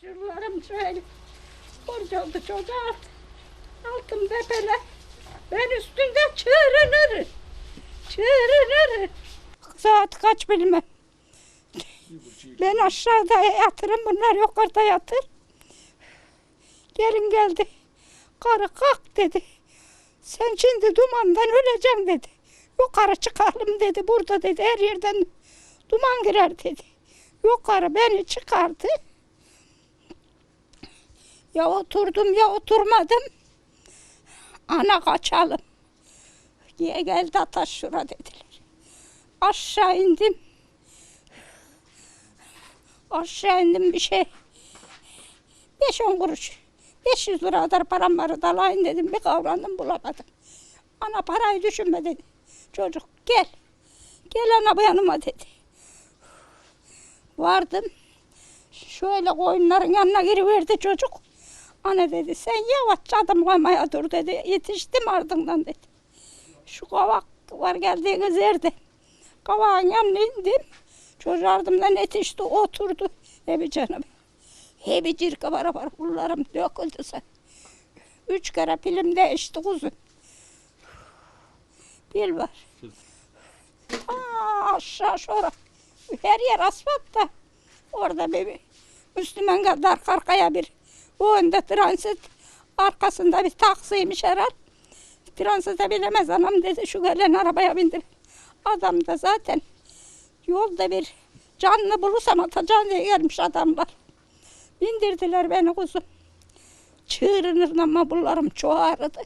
Şuralarım şöyle. Borca oldu çocuğa. Altım tepele. Ben üstünde çığırınır. Çığırınır. Saat kaç bilmem. Ben aşağıda yatırım bunlar yukarıda yatır. Gelin geldi. Karı kalk dedi. Sen şimdi dumandan öleceksin dedi. Yukarı çıkalım dedi. Burada dedi her yerden duman girer dedi. Yukarı beni çıkardı. Ya oturdum ya oturmadım. Ana kaçalım. Diye geldi ataş şura dediler. Aşağı indim. Aşağı indim bir şey. Beş on kuruş. 500 lira kadar param vardı alayım dedim. Bir kavrandım bulamadım. Ana parayı düşünme dedi. Çocuk gel. Gel ana bu yanıma dedi. Vardım. Şöyle koyunların yanına giriverdi çocuk. Ana dedi sen yavaşça adım koymaya dur dedi. Yetiştim ardından dedi. Şu kavak var geldiğiniz yerde. Kavağın yanına indim. Çocuk ardımdan yetişti oturdu. Ebi canım. Hebi cirka var var kullarım döküldü sen. Üç kere pilim değişti kuzum. Pil var. Aa, aşağı şora. Her yer asfalt da. Orada bir Müslüman kadar arkaya bir. Bu önde transit. Arkasında bir taksiymiş herhal. Transite bilemez anam dedi şu gelen arabaya bindir. Adam da zaten yolda bir canlı bulursam atacağım diye gelmiş adamlar. Bindirdiler beni kuzum. Çığırınır ama bunlarım çok ağrıdı.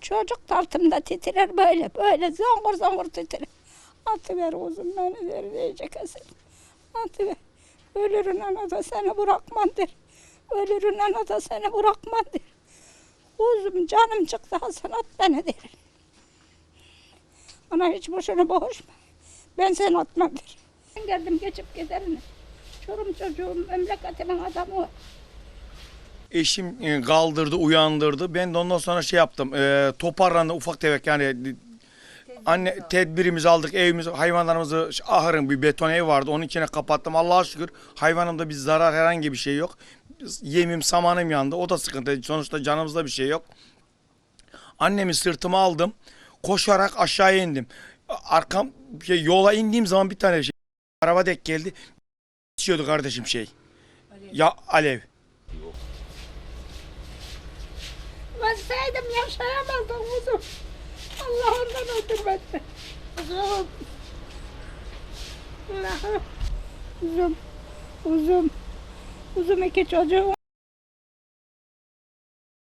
Çocuk da altımda titrer böyle böyle zangur zangur titrer. Atıver kuzum beni der diyecek esin. Atıver. Ölürün ana da seni bırakmandır. Ölürün ana da seni bırakmandır. Kuzum canım çıktı Hasan at beni der. Ana hiç boşuna boğuşma. Ben seni atmam der. Ben geldim geçip giderim. Çorum çocuğum memleketimin adamı. o. Eşim e, kaldırdı, uyandırdı. Ben de ondan sonra şey yaptım. E, toparlandı ufak tefek yani anne tedbirimizi aldık. Evimiz, hayvanlarımızı ahırın bir beton ev vardı. Onun içine kapattım. Allah'a şükür hayvanımda bir zarar herhangi bir şey yok. Yemim, samanım yandı. O da sıkıntı. Sonuçta canımızda bir şey yok. Annemi sırtıma aldım. Koşarak aşağıya indim. Arkam şey, yola indiğim zaman bir tane şey araba dek geldi. Düşüyordu kardeşim şey. Ya alev. Ölseydim yaşayamazdım kuzum. Allah ondan öldürmesin. Allah'ım. Kuzum. Kuzum. Kuzum iki çocuğum.